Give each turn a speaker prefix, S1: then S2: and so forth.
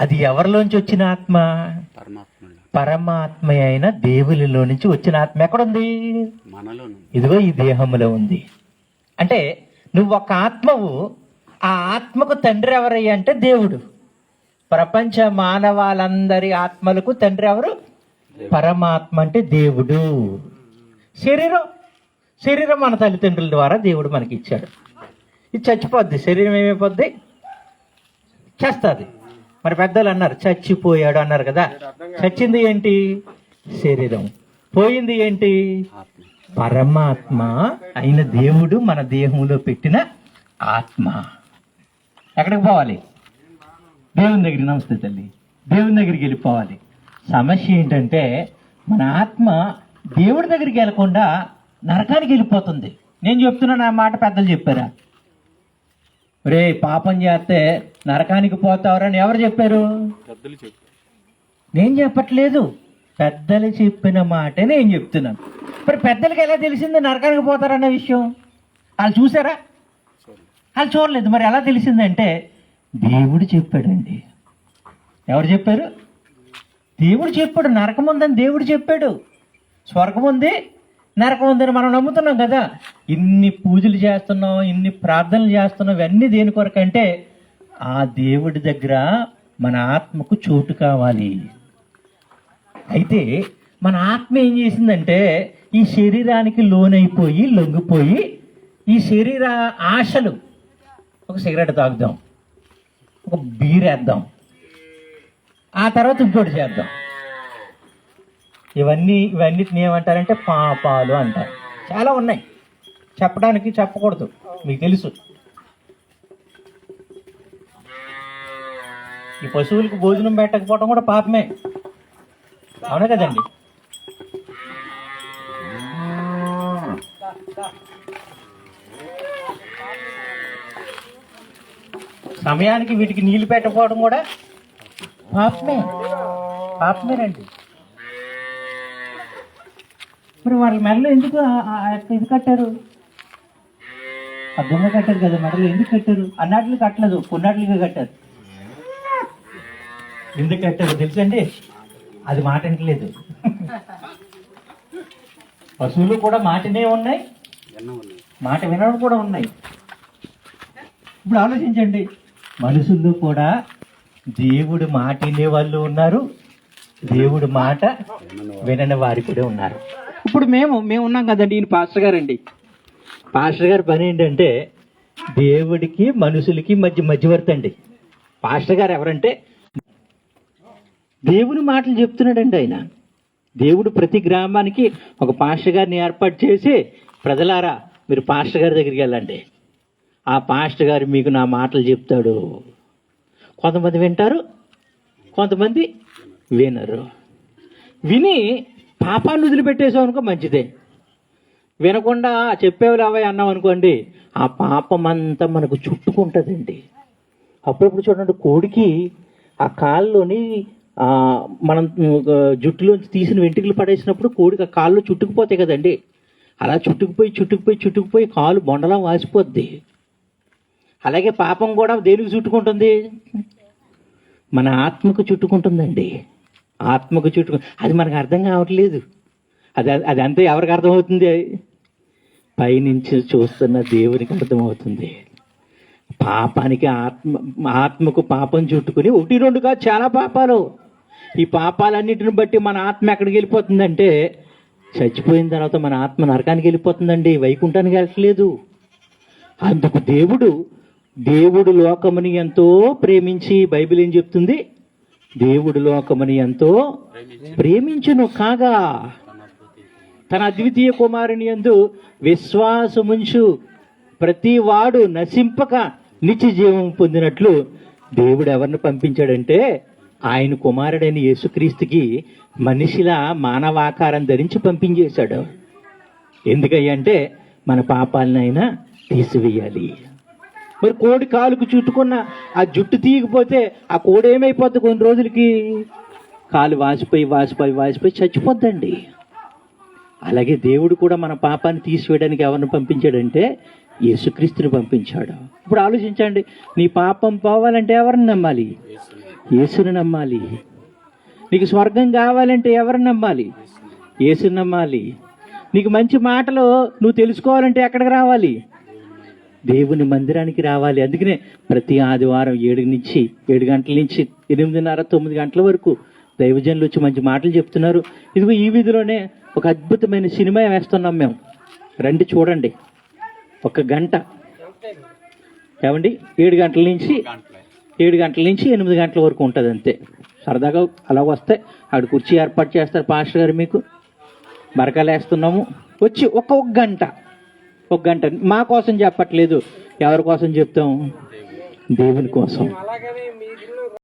S1: అది ఎవరిలోంచి వచ్చిన ఆత్మ? పరమాత్మ అయిన దేవునిలో నుంచి వచ్చిన ఆత్మ ఎక్కడుంది? ఇదిగో ఈ దేహంలో ఉంది. అంటే నువ్వు ఒక ఆత్మవు ఆ ఆత్మకు తండ్రి ఎవరయ్యా అంటే దేవుడు. ప్రపంచ మానవాళందరి ఆత్మలకు తండ్రి ఎవరు? పరమాత్మ అంటే దేవుడు. శరీరం. శరీరం మన తల్లిదండ్రుల ద్వారా దేవుడు మనకి ఇచ్చాడు. ఇది చచ్చిపోద్ది. శరీరం ఏమైపోద్ది? చేస్తుంది. మరి పెద్దలు అన్నారు చచ్చిపోయాడు అన్నారు కదా. చచ్చింది ఏంటి? శరీరం. పోయింది ఏంటి? పరమాత్మ. అయిన దేవుడు మన దేహంలో పెట్టిన ఆత్మ. ఎక్కడికి పోవాలి? దేవుని దగ్గరికి నమస్తే తల్లి. దేవుని దగ్గరికి వెళ్ళిపోవాలి. సమస్య ఏంటంటే మన ఆత్మ దేవుడి దగ్గరికి వెళ్ళకుండా నరకానికి వెళ్ళిపోతుంది. నేను చెప్తున్నా నా మాట పెద్దలు చెప్పారా? రే పాపం చేస్తే నరకానికి పోతావరని ఎవరు చెప్పారు? నేను చెప్పట్లేదు. పెద్దలు చెప్పిన మాటే నేను చెప్తున్నాను. మరి పెద్దలకి ఎలా తెలిసింది నరకానికి పోతారన్న విషయం? వాళ్ళు చూసారా? వాళ్ళు చూడలేదు. మరి ఎలా తెలిసిందంటే దేవుడు చెప్పాడండి. ఎవరు చెప్పారు? దేవుడు చెప్పాడు. నరకం ఉందని దేవుడు చెప్పాడు. స్వర్గం ఉంది నరకం ఉందని మనం నమ్ముతున్నాం కదా. ఇన్ని పూజలు చేస్తున్నాం ఇన్ని ప్రార్థనలు చేస్తున్నాం ఇవన్నీ దేని కొరకంటే ఆ దేవుడి దగ్గర మన ఆత్మకు చోటు కావాలి. అయితే మన ఆత్మ ఏం చేసిందంటే ఈ శరీరానికి లోనైపోయి లొంగిపోయి ఈ శరీర ఆశలు ఒక సిగరెట్ తాగుదాం ఒక బీర్ వేద్దాం ఆ తర్వాత ఇంకోటి చేద్దాం. ఇవన్నీ ఇవన్నిటిని ఏమంటారంటే పాపాలు అంటారు. చాలా ఉన్నాయి. చెప్పడానికి చెప్పకూడదు. మీకు తెలుసు. ఈ పశువులకు భోజనం పెట్టకపోవడం కూడా పాపమే. అవునా కదండి? సమయానికి వీటికి నీళ్ళు పెట్టకపోవడం కూడా పాపమే. పాపమేనండి. మరి వాళ్ళ మెడలో ఎందుకు ఇది కట్టారు? ఆ దొంగ కట్టారు కదా మెడలో ఎందుకు కట్టారు? అన్నట్లు కట్టలేదు కొన్నట్లుగా కట్టారు. ఎందుకు కట్టారు తెలుసండి? అది మాట వినట్లేదు. పశువులు కూడా మాటనే ఉన్నాయి. మాట వినడం కూడా ఉన్నాయి. ఇప్పుడు ఆలోచించండి. మనుషులు కూడా దేవుడు మాట వినే వాళ్ళు ఉన్నారు. దేవుడు మాట వినని వారు కూడా ఉన్నారు. ఇప్పుడు మేము మేము ఉన్నాం కదండి ఈయన పాస్టర్ గారు అండి పాస్టర్ గారి పని ఏంటంటే దేవుడికి మనుషులకి మధ్య మధ్యవర్తి అండి పాస్టర్ గారు ఎవరంటే దేవుని మాటలు చెప్తున్నాడండి ఆయన. దేవుడు ప్రతి గ్రామానికి ఒక పాస్టర్ గారిని ఏర్పాటు చేసి ప్రజలారా మీరు పాస్టర్ గారి దగ్గరికి వెళ్ళండి. ఆ పాస్టర్ గారు మీకు నా మాటలు చెప్తాడు. కొంతమంది వింటారు కొంతమంది వినరు. విని పాపాన్ని వదిలిపెట్టేసావు అనుకో మంచిదే. వినకుండా చెప్పేవి అవయ్య అన్నాం అనుకోండి ఆ పాపం అంతా మనకు చుట్టుకుంటుందండి. అప్పుడప్పుడు చూడండి కోడికి ఆ కాళ్ళలోని మనం జుట్టులోంచి తీసిన వెంట్రుకలు పడేసినప్పుడు కోడికి ఆ కాళ్ళు చుట్టుకుపోతాయి కదండి. అలా చుట్టుకుపోయి చుట్టుకుపోయి చుట్టుకుపోయి కాలు బొండలా వాసిపోద్ది. అలాగే పాపం కూడా దేనికి చుట్టుకుంటుంది? మన ఆత్మకు చుట్టుకుంటుందండి. ఆత్మకు చుట్టుకు అది మనకు అర్థం కావట్లేదు. అది అది అంతే ఎవరికి అర్థమవుతుంది? పైనుంచి చూస్తున్న దేవునికి అర్థమవుతుంది. పాపానికి ఆత్మ ఆత్మకు పాపం చుట్టుకుని ఒకటి రెండు కాదు చాలా పాపాలు. ఈ పాపాలన్నిటిని బట్టి మన ఆత్మ ఎక్కడికి వెళ్ళిపోతుందంటే చచ్చిపోయిన తర్వాత మన ఆత్మ నరకానికి వెళ్ళిపోతుందండి. వైకుంఠానికి వెళ్ళట్లేదు. అందుకు దేవుడు దేవుడు లోకముని ఎంతో ప్రేమించి బైబిల్ ఏం చెప్తుంది? దేవుడు లోకముని ఎంతో ప్రేమించును కాగా. తన అద్వితీయ కుమారుని యందు విశ్వాసముంచు ప్రతి వాడు నశింపక నిత్య జీవం పొందినట్లు దేవుడు ఎవరిని పంపించాడంటే ఆయన కుమారుడైన యేసుక్రీస్తుకి మనిషిలా మానవాకారం ధరించి పంపించేశాడు. ఎందుకయ్యంటే మన పాపాలనైనా తీసివేయాలి. మరి కోడి కాలుకు చుట్టుకున్న ఆ జుట్టు తీయకపోతే ఆ కోడి ఏమైపోద్ది కొన్ని రోజులకి? కాలు వాసిపోయి వాసిపోయి వాసిపోయి చచ్చిపోద్దండి. అలాగే దేవుడు కూడా మన పాపాన్ని తీసివేయడానికి ఎవరిని పంపించాడంటే యేసుక్రీస్తుని పంపించాడు. ఇప్పుడు ఆలోచించండి నీ పాపం పోవాలంటే ఎవరిని నమ్మాలి? యేసుని నమ్మాలి. నీకు స్వర్గం కావాలంటే ఎవరిని నమ్మాలి? యేసుని నమ్మాలి. నీకు మంచి మాటలు నువ్వు తెలుసుకోవాలంటే ఎక్కడికి రావాలి? దేవుని మందిరానికి రావాలి. అందుకనే ప్రతి ఆదివారం ఏడు నుంచి ఏడు గంటల నుంచి ఎనిమిదిన్నర తొమ్మిది గంటల వరకు దైవజనులు వచ్చి మంచి మాటలు చెప్తున్నారు. ఇదిగో ఈ వీధిలోనే ఒక అద్భుతమైన సినిమా వేస్తున్నాం మేము. రండి చూడండి. ఒక గంట. ఏమండి? ఏడు గంటల నుంచి ఏడు గంటల నుంచి ఎనిమిది గంటల వరకు ఉంటుంది అంతే. సరదాగా అలా వస్తే ఆడ కుర్చీ ఏర్పాటు చేస్తారు పాస్టర్ గారు మీకు. మరకాలు వేస్తున్నాము. వచ్చి ఒక్కొక్క గంట. ఒక గంట మా కోసం చెప్పట్లేదు. ఎవరి కోసం చెప్తాం? దేవుని కోసం.